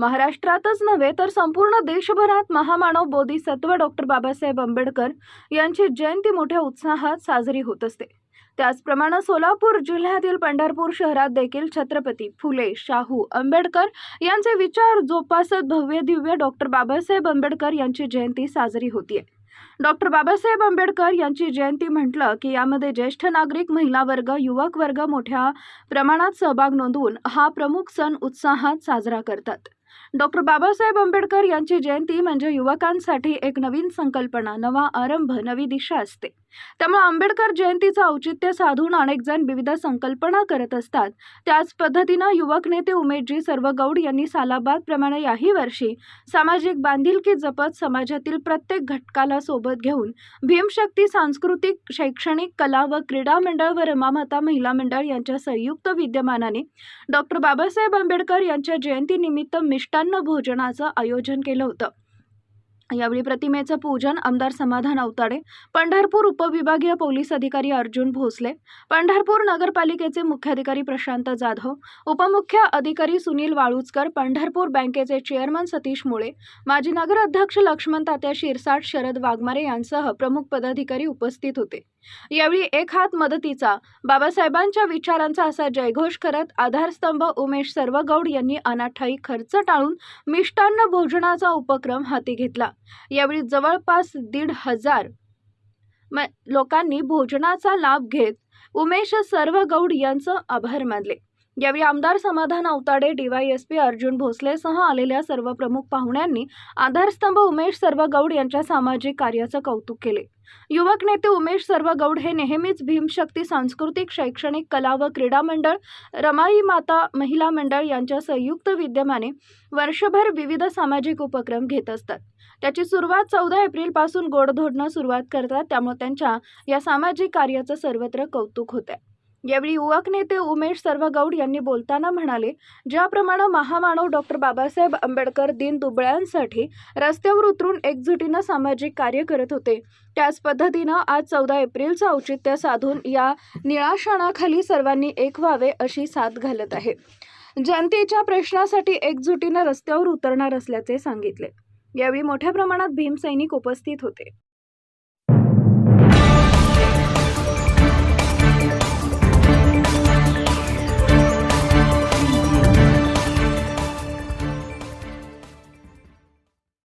महाराष्ट्रातच नव्हे तर संपूर्ण देशभरात महामानव बोधिसत्व डॉक्टर बाबासाहेब आंबेडकर यांची जयंती मोठ्या उत्साहात साजरी होत असते. त्याचप्रमाणे सोलापूर जिल्ह्यातील पंढरपूर शहरात देखील छत्रपती फुले शाहू आंबेडकर यांचे विचार जोपासत भव्य दिव्य डॉक्टर बाबासाहेब आंबेडकर यांची जयंती साजरी होतीये. डॉक्टर बाबासाहेब आंबेडकर यांची जयंती म्हटलं की यामध्ये ज्येष्ठ नागरिक महिला वर्ग युवक वर्ग मोठ्या प्रमाणात सहभाग नोंदवून हा प्रमुख सण उत्साहात साजरा करतात. डॉक्टर बाबासाहेब आंबेडकर यांची जयंती म्हणजे युवकांसाठी एक नवीन संकल्पना नवा आरंभ नवी दिशा असते. त्यामुळे आंबेडकर जयंतीचं औचित्य साधून अनेक जण विविध संकल्पना करत असतात. त्याच पद्धतीनं युवक नेते उमेशजी सर्वगौड यांनी सालाबाद प्रमाणे याही वर्षी सामाजिक बांधिलकी जपत समाजातील प्रत्येक घटकाला सोबत घेऊन भीमशक्ती सांस्कृतिक शैक्षणिक कला व क्रीडा मंडळ व रमामाता महिला मंडळ यांच्या संयुक्त विद्यमानाने डॉक्टर बाबासाहेब आंबेडकर यांच्या जयंतीनिमित्त मिष्टान्न भोजनाचं आयोजन केलं होतं. यावेळी प्रतिमेचं पूजन आमदार समाधान अवताडे पंढरपूर उपविभागीय पोलीस अधिकारी अर्जुन भोसले पंढरपूर नगरपालिकेचे मुख्याधिकारी प्रशांत जाधव उपमुख्य अधिकारी सुनील वाळुचकर पंढरपूर बँकेचे चेअरमन सतीश मुळे माजी नगराध्यक्ष लक्ष्मण तात्या शिरसाट शरद वाघमारे यांसह प्रमुख पदाधिकारी उपस्थित होते. यावेळी एक हात मदतीचा बाबासाहेबांच्या विचारांचा असा जयघोष करत आधारस्तंभ उमेश सर्वगौड यांनी अनाठाई खर्च टाळून मिष्टान्न भोजनाचा उपक्रम हाती घेतला. यावेळी जवळपास दीड हजार म- लोकांनी भोजनाचा लाभ घेत उमेश सर्वगौड यांचं आभार मानले. यावेळी आमदार समाधान अवताडे डीवायएसपी अर्जुन भोसलेसह आलेल्या सर्व प्रमुख पाहुण्यांनी आधारस्तंभ उमेश सर्वगौड यांच्या सामाजिक कार्याचं कौतुक केले. युवक नेते उमेश सर्वगौड हे नेहमीच भीमशक्ती सांस्कृतिक शैक्षणिक कला व क्रीडा मंडळ रमाई माता महिला मंडळ यांच्या संयुक्त विद्यमाने वर्षभर विविध सामाजिक उपक्रम घेत असतात. त्याची सुरुवात चौदा एप्रिलपासून गोडधोडनं सुरुवात करतात त्यामुळे त्यांच्या या सामाजिक कार्याचं सर्वत्र कौतुक होतं आहे यावेळी युवक नेते उमेश सर्वगौड यांनी बोलताना म्हणाले ज्याप्रमाणे महामानव डॉक्टर बाबासाहेब आंबेडकर दिन दुबळ्यांसाठी रस्त्यावर उतरून एकजुटीनं सामाजिक कार्य करत होते. त्याच पद्धतीनं आज चौदा एप्रिलचं औचित्य साधून या निळाशाणाखाली सर्वांनी एक व्हावे अशी साथ घालत आहे. जनतेच्या प्रश्नासाठी एकजुटीनं रस्त्यावर उतरणार असल्याचे सांगितले. यावेळी मोठ्या प्रमाणात भीमसैनिक उपस्थित होते.